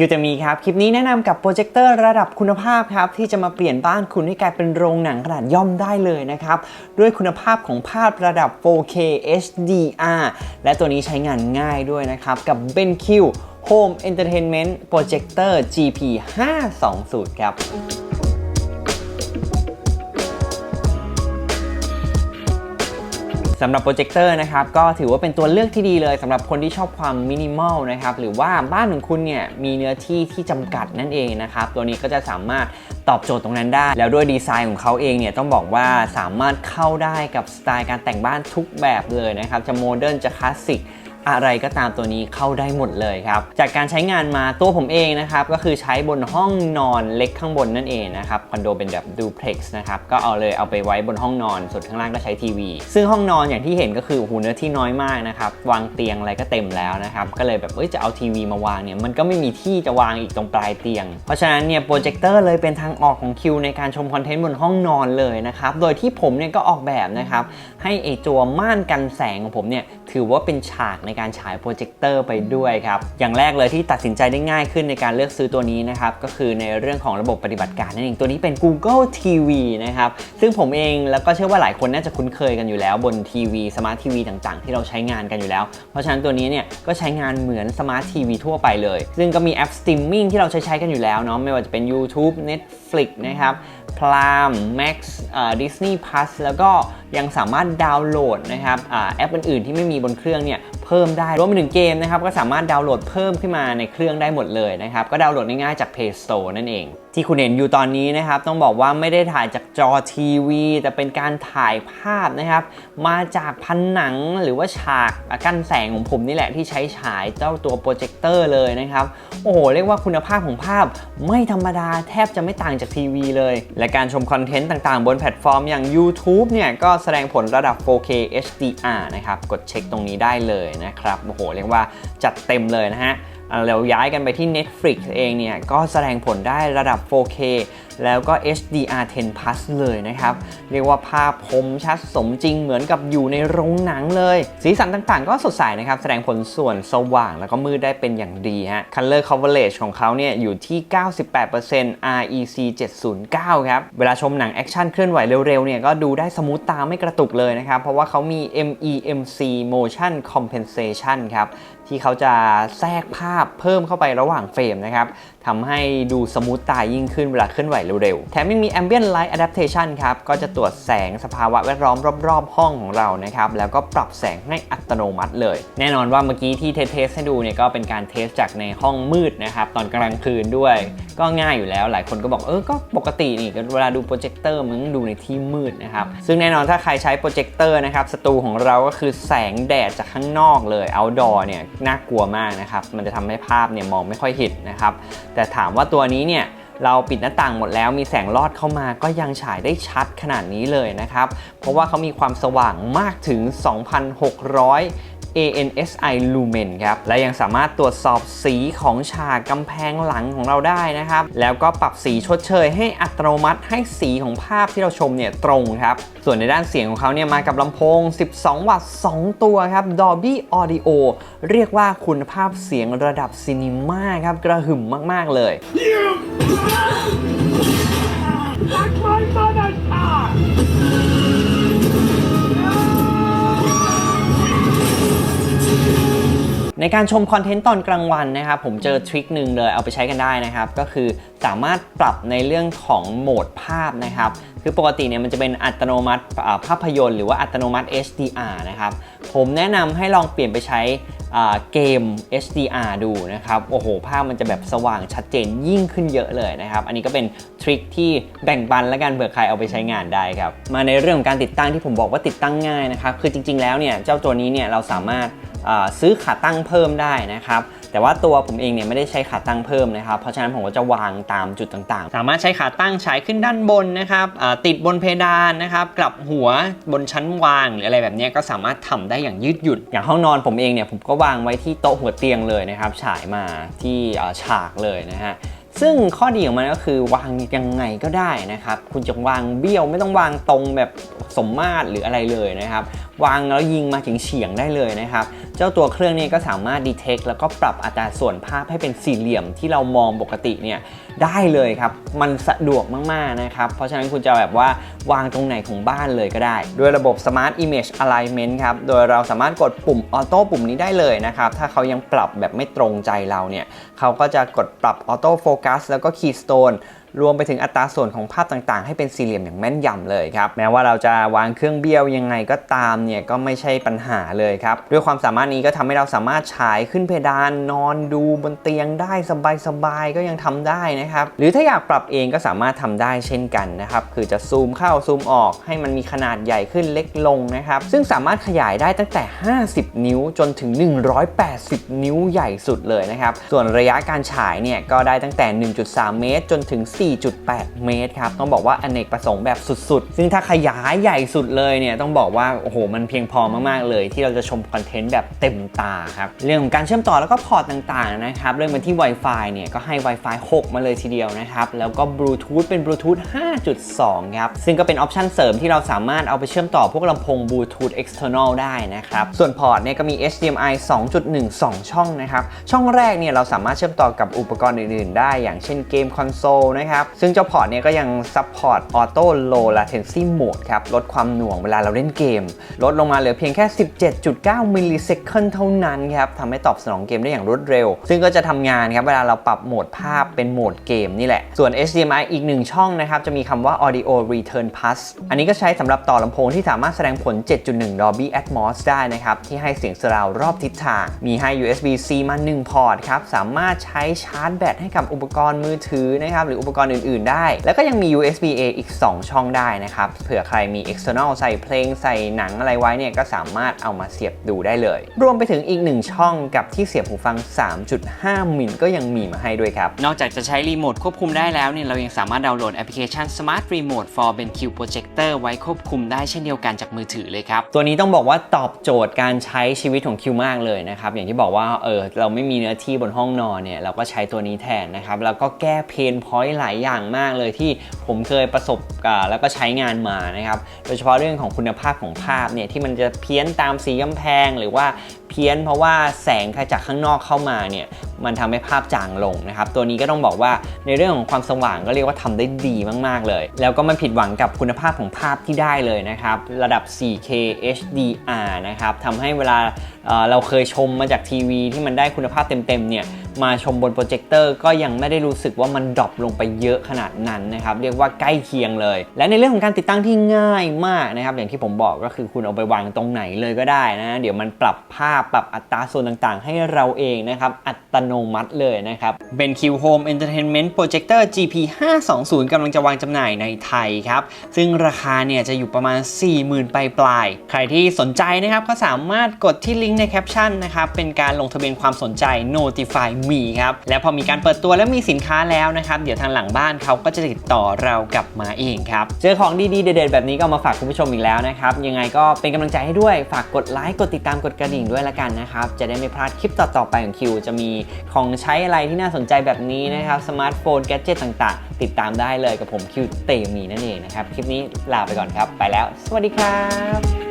คิวจะมีครับ คลิปนี้แนะนำกับโปรเจคเตอร์ระดับคุณภาพครับ ที่จะมาเปลี่ยนบ้านคุณให้กลายเป็นโรงหนังขนาดย่อมได้เลยนะครับ ด้วยคุณภาพของภาพระดับ 4K HDR และตัวนี้ใช้งานง่ายด้วยนะครับ กับ BenQ Home Entertainment Projector GP 520ครับ สำหรับโปรเจคเตอร์นะครับก็ถือว่าเป็นตัวเลือกที่ดีเลยสำหรับคนที่ชอบความมินิมอลนะครับหรือว่าบ้านของคุณเนี่ยมีเนื้อที่ที่จำกัดนั่นเองนะครับตัวนี้ก็จะสามารถตอบโจทย์ตรงนั้นได้ แล้วด้วยดีไซน์ของเขาเองเนี่ยต้องบอกว่าสามารถเข้าได้กับสไตล์การแต่งบ้านทุกแบบเลยนะครับจะโมเดิร์นจะคลาสสิก อะไรก็ตามตัวนี้เข้าได้หมดเลยครับ จากการใช้งานมาตัวผมเองนะครับ ก็คือใช้บนห้องนอนเล็กข้างบนนั่นเองนะครับคอนโดเป็นแบบดูเพล็กซ์นะครับ ก็เอาเลยเอาไปไว้บนห้องนอน ส่วนข้างล่างก็ใช้ทีวี ซึ่งห้องนอนอย่างที่เห็นก็คือโอ้โหเนื้อที่น้อยมากนะครับ วางเตียงอะไรก็เต็มแล้วนะครับ ก็เลยแบบเอ้ยจะเอาทีวีมาวางเนี่ยมันก็ไม่มีที่จะวางอีกตรงปลายเตียง เพราะฉะนั้นเนี่ยโปรเจคเตอร์เลยเป็นทางออกของคิวในการชมคอนเทนต์บนห้องนอนเลยนะครับ โดยที่ผมเนี่ยก็ออกแบบนะครับให้ไอตัวม่านกันแสงของผมเนี่ยถือว่าเป็นฉากในการฉายโปรเจคเตอร์ไปด้วยครับ อย่างแรกเลยที่ตัดสินใจได้ง่ายขึ้นในการเลือกซื้อตัวนี้นะครับ ก็คือในเรื่องของระบบปฏิบัติการนั่นเอง ตัวนี้เป็น Google TV นะครับ ซึ่งผมเองแล้วก็เชื่อว่าหลายคนน่าจะคุ้นเคยกันอยู่แล้วบนทีวีสมาร์ททีวีต่างๆ ที่เราใช้งานกันอยู่แล้ว เพราะฉะนั้นตัวนี้เนี่ยก็ใช้งานเหมือนสมาร์ททีวีทั่วไปเลย ซึ่งก็มีแอปสตรีมมิ่งที่เราใช้ใช้กันอยู่แล้วเนาะ ไม่ว่าจะเป็น YouTube Netflix นะครับ พราม Max ดิสนีย์พลัสแล้วก็ยังสามารถดาวน์โหลดนะครับอแอปอื่นๆ ที่ไม่มีบนเครื่องเนี่ยเพิ่มได้รวมไปถึงเกมนะครับก็สามารถดาวน์โหลดเพิ่มขึ้นมาในเครื่องได้หมดเลยนะครับก็ดาวน์โหลดง่ายๆจาก Play Store นั่นเอง ที่คุณเห็นอยู่ตอนนี้นะครับต้องบอกว่าไม่ได้ถ่ายจากจอทีวี แต่เป็นการถ่ายภาพนะครับมาจากผนังหรือว่าฉากกั้นแสงของผมนี่แหละที่ใช้ฉายเจ้าตัวโปรเจคเตอร์เลยนะครับโอ้โหเรียกว่าคุณภาพของภาพไม่ธรรมดาแทบจะไม่ต่างจากทีวีเลยและการชมคอนเทนต์ต่างๆ บนแพลตฟอร์มอย่าง YouTube เนี่ยก็แสดงผลระดับ 4K HDR นะครับ กดเช็คตรงนี้ได้เลยนะครับ โอ้โห เรียกว่าจัดเต็มเลยนะฮะ อ่าแล้วย้ายกันไปที่ Netflix เองเนี่ย ก็แสดงผลได้ระดับ 4K แล้วก็ HDR 10 plus เลยนะครับ เรียกว่าภาพคมชัดสมจริงเหมือนกับอยู่ในโรงหนังเลย สีสันต่างๆ ก็สดใสนะครับ แสดงผลส่วนสว่างแล้วก็มืดได้เป็นอย่างดีฮะ Color coverage ของเขาเนี่ย อยู่ที่ 98% REC 709 ครับ เวลาชมหนังแอคชั่นเคลื่อนไหวเร็วๆ เนี่ยก็ดูได้สมูทตาไม่กระตุกเลยนะครับ เพราะว่าเขามี MEMC Motion Compensation ครับ ที่เขาจะแทรกภาพเพิ่มเข้าไประหว่างเฟรมนะครับทำให้ดูสมูทตายยิ่งขึ้นเวลาเคลื่อนไหวเร็วๆ แถมยังมี Ambient Light Adaptation ครับ ก็จะตรวจแสงสภาวะแวดล้อมรอบๆ ห้องของเรานะครับ แล้วก็ปรับแสงให้อัตโนมัติเลย แน่นอนว่าเมื่อกี้ที่เทสให้ดูเนี่ยก็เป็นการเทสจากในห้องมืดนะครับ ตอนกลางคืนด้วย ก็ง่ายอยู่แล้ว หลายคนก็บอกเออ ก็ปกตินี่เวลาดูโปรเจคเตอร์มันต้องดูในที่มืดนะครับ ซึ่งแน่นอนถ้าใครใช้โปรเจคเตอร์นะครับสตูของเราก็คือแสงแดดจากข้างนอกเลย outdoor เนี่ยน่ากลัวมากนะครับ มันจะทำให้ภาพเนี่ยมองไม่ค่อยเห็นนะครับแต่ถามว่าตัวนี้เนี่ยเราปิดหน้าต่างหมดแล้วมีแสงลอดเข้ามาก็ยังฉายได้ชัดขนาดนี้เลยนะครับ เพราะว่าเขามีความสว่างมากถึง 2,600 ANSI lumen ครับ และยังสามารถตรวจสอบสีของฉากกำแพงหลังของเราได้นะครับ แล้วก็ปรับสีชดเชยให้อัตโนมัติให้สีของภาพที่เราชมเนี่ยตรงครับ ส่วนในด้านเสียงของเขาเนี่ยมากับลำโพง 12 วัตต์ 2 ตัวครับ Dolby Audio เรียกว่าคุณภาพเสียงระดับซีนีมาครับ กระหึ่มมาก ๆ เลย Like ในการชมคอนเทนต์ตอนกลางวันนะครับผมเจอทริคหนึ่งเลยเอาไปใช้กันได้นะครับก็คือสามารถปรับในเรื่องของโหมดภาพนะครับคือปกติเนี่ยมันจะเป็นอัตโนมัติอ่าภาพยนตร์หรือว่าอัตโนมัติ HDR นะครับผมแนะนำให้ลองเปลี่ยนไปใช้อ่าเกม HDR ดูนะครับโอ้โห ภาพมันจะแบบสว่างชัดเจนยิ่งขึ้นเยอะเลยนะครับ อันนี้ก็เป็นทริคที่แบ่งปันและกันเผื่อใครเอาไปใช้งานได้ครับ มาในเรื่องของการติดตั้งที่ผมบอกว่าติดตั้งง่ายนะครับ คือจริงๆแล้วเนี่ยเจ้าตัวนี้เนี่ยเราสามารถอ่า ซื้อขาตั้งเพิ่มได้นะครับ แต่ว่าตัวผมเองเนี่ยไม่ได้ใช้ขาตั้งเพิ่มนะครับ เพราะฉะนั้นผมก็จะวางตามจุดต่างๆ สามารถใช้ขาตั้งฉายขึ้นด้านบนนะครับติดบนเพดานนะครับ กลับหัวบนชั้นวางหรืออะไรแบบนี้ก็สามารถทำได้อย่างยืดหยุ่น อย่างห้องนอนผมเองเนี่ยผมก็วางไว้ที่โต๊ะหัวเตียงเลยนะครับ ฉายมาที่ฉากเลยนะฮะซึ่งข้อดีของมันก็คือวางยังไงก็ได้นะครับ คุณจะวางเบี้ยวไม่ต้องวางตรงแบบสมมาตรหรืออะไรเลยนะครับ วางแล้วยิงมาถึงเฉียงได้เลยนะครับ เจ้าตัวเครื่องนี้ก็สามารถดีเทคแล้วก็ปรับอัตราส่วนภาพให้เป็นสี่เหลี่ยมที่เรามองปกติเนี่ยได้เลยครับ มันสะดวกมากๆนะครับ เพราะฉะนั้นคุณจะแบบว่าวางตรงไหนของบ้านเลยก็ได้ ด้วยระบบ Smart Image Alignment ครับ โดยเราสามารถกดปุ่มออโต้ปุ่มนี้ได้เลยนะครับ ถ้าเขายังปรับแบบไม่ตรงใจเราเนี่ย เขาก็จะกดปรับออโต้โฟกัสแล้วก็ Keystone รวมไปถึงอัตราส่วนของภาพต่างๆ ให้เป็นสี่เหลี่ยมอย่างแม่นยำเลยครับ แม้ว่าเราจะวางเครื่องเบี้ยวยังไงก็ตามเนี่ยก็ไม่ใช่ปัญหาเลยครับ ด้วยความสามารถนี้ก็ทำให้เราสามารถฉายขึ้นเพดานนอนดูบนเตียงได้สบายๆก็ยังทำได้นะครับ หรือถ้าอยากปรับเองก็สามารถทำได้เช่นกันนะครับ คือจะซูมเข้าซูมออกให้มันมีขนาดใหญ่ขึ้นเล็กลงนะครับ ซึ่งสามารถขยายได้ตั้งแต่ 50 นิ้วจนถึง 180 นิ้วใหญ่สุดเลยนะครับ ส่วนระยะการฉายเนี่ยก็ได้ตั้งแต่ 1.3 เมตร จนถึง 4.8 เมตรครับ ต้องบอกว่าอเนกประสงค์แบบสุดๆ ซึ่งถ้าขยายใหญ่สุดเลยเนี่ยต้องบอกว่า โอ้โห มันเพียงพอมากๆเลย ที่เราจะชมคอนเทนต์แบบเต็มตาครับเรื่องของการเชื่อมต่อแล้วก็พอร์ตต่างๆนะครับเริ่มกันที่ Wi-Fi เนี่ยก็ให้ Wi-Fi 6 มาเลยทีเดียวนะครับแล้วก็ Bluetooth เป็น Bluetooth 5.2 ครับซึ่งก็เป็นออปชันเสริมที่เราสามารถเอาไปเชื่อมต่อพวกลำโพง Bluetooth external ได้นะครับส่วนพอร์ตเนี่ยก็มี HDMI 2.1 2 ช่องนะครับช่องแรกเนี่ยเราสามารถเชื่อมต่อกับอุปกรณ์อื่นๆ ได้อย่างเช่นเกมคอนโซลนะครับซึ่งเจ้าพอร์ตเนี่ยก็ยัง support auto low latency mode ครับลดความหน่วงเวลาเราเล่นเกม ลดลงมาเหลือเพียงแค่ 17.9มิลลิเซคันเท่านั้นครับทำให้ตอบสนองเกมได้อย่างรวดเร็ว ซึ่งก็จะทำงานครับเวลาเราปรับโหมดภาพเป็นโหมดเกมนี่แหละ ส่วน HDMI อีกหนึ่งช่องนะครับจะมีคำว่า audio return pass อันนี้ก็ใช้สำหรับต่อลำโพงที่สามารถแสดงผล 7.1 Dolby Atmos ได้นะครับที่ให้เสียงสราวรอบทิศทาง มีให้ USB-C มา 1 พอร์ตครับสามารถใช้ชาร์จแบตให้กับอุปกรณ์มือถือนะครับหรืออุปกรณ์อื่น ๆ ได้ แล้วก็ยังมี USB-A อีก 2 ช่องได้นะครับเผื่อใครมี external ใส่เพลงใส่หนังอะไรไว้เนี่ยก็สามารถเอามาเสียบดูได้เลยรวมไปถึงอีกหนึ่งช่องกับที่เสียบหูฟัง 3.5 มิลก็ยังมีมาให้ด้วยครับ นอกจากจะใช้รีโมทควบคุมได้แล้วเนี่ยเรายังสามารถดาวน์โหลดแอปพลิเคชัน Smart Remote for BenQ Projector ไว้ควบคุมได้เช่นเดียวกันจากมือถือเลยครับ ตัวนี้ต้องบอกว่าตอบโจทย์การใช้ชีวิตของคิวมากเลยนะครับ อย่างที่บอกว่าเออเราไม่มีเนื้อที่บนห้องนอนเนี่ยเราก็ใช้ตัวนี้แทนนะครับ แล้วก็แก้เพนพอยต์หลายอย่างมากเลยที่ผมเคยประสบกับแล้วก็ใช้งานมานะครับโดยเฉพาะเรื่องของคุณภาพของภาพเนี่ยที่มันจะเพี้ยนตามสีกำแพงหรือว่าเพี้ยนเพราะว่าแสงจากข้างนอกเข้ามาเนี่ยมันทำให้ภาพจางลงนะครับ ตัวนี้ก็ต้องบอกว่าในเรื่องของความสว่างก็เรียกว่าทำได้ดีมาก ๆ เลย แล้วก็ไม่ผิดหวังกับคุณภาพของภาพที่ได้เลยนะครับ ระดับ 4K HDR นะครับทำให้เวลาเอ่อเราเคยชมมาจากทีวีที่มันได้คุณภาพเต็ม ๆ เนี่ย มาชมบนโปรเจคเตอร์ก็ยังไม่ได้รู้สึกว่ามันดรอปลงไปเยอะขนาดนั้นนะครับ เรียกว่าใกล้เคียงเลย และในเรื่องของการติดตั้งที่ง่ายมากนะครับ อย่างที่ผมบอกก็คือคุณเอาไปวางตรงไหนเลยก็ได้นะ เดี๋ยวมันปรับภาพปรับอัตราส่วนต่างๆ ให้เราเองนะครับ อัตโนมัติเลยนะครับ BenQ Home Entertainment Projector GP 520กำลังจะวางจำหน่ายในไทยครับ ซึ่งราคาเนี่ยจะอยู่ประมาณ 40,000ปลายปลายๆใครที่สนใจนะครับก็สามารถกดที่ลิงก์ในแคปชั่นนะครับ เป็นการลงทะเบียนความสนใจ Notify Me ครับ และพอมีการเปิดตัวและมีสินค้าแล้วนะครับ เดี๋ยวทางหลังบ้านเขาก็จะติดต่อเรากลับมาเองครับ เจอของดีๆ เด็ดๆ แบบนี้ก็มาฝากคุณผู้ชมอีกแล้วนะครับ ยังไงก็เป็นกำลังใจให้ด้วย ฝากกดไลค์ กดติดตาม กดกระดิ่งด้วยละกันนะครับ จะได้ไม่พลาดคลิปต่อๆไปของคิว จะมีของใช้อะไรที่น่าสนใจแบบนี้นะครับ สมาร์ทโฟน แกดเจิตต่างๆ ติดตามได้เลยกับผมคิวเตมีนั่นเองนะครับ คลิปนี้ลาไปก่อนครับ ไปแล้ว สวัสดีครับ